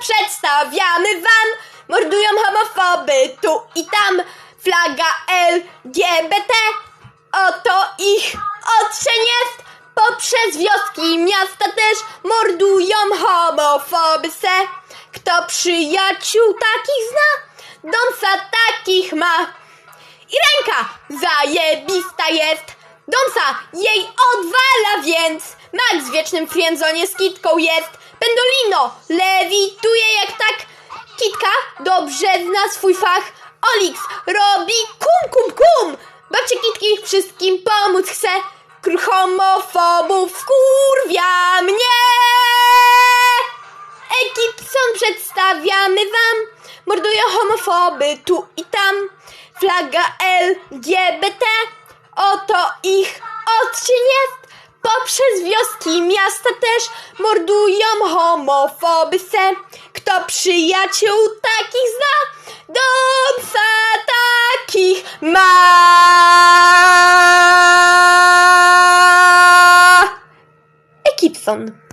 przedstawiamy wam. Mordują homofoby. Tu i tam Flaga LGBT Oto ich jest. Poprzez wioski miasta też Mordują homofoby se. Kto przyjaciół takich zna? Donsa takich ma. I ręka zajebista jest. Donsa jej odwala więc. Max wiecznym friendzonie z kitką jest Pendolino lewituje jak tak Kitka? Dobrze zna swój fach. Olix robi kum kum kum. Babcie kitki wszystkim pomóc chce. Król homofobów kurwia mnie Ekipson przedstawiamy wam. Mordują homofoby tu i tam. Flaga LGBT Oto ich wioski miasta też Mordują homofoby se. Kto przyjaciół takich zna? Donca takich ma. Ekipson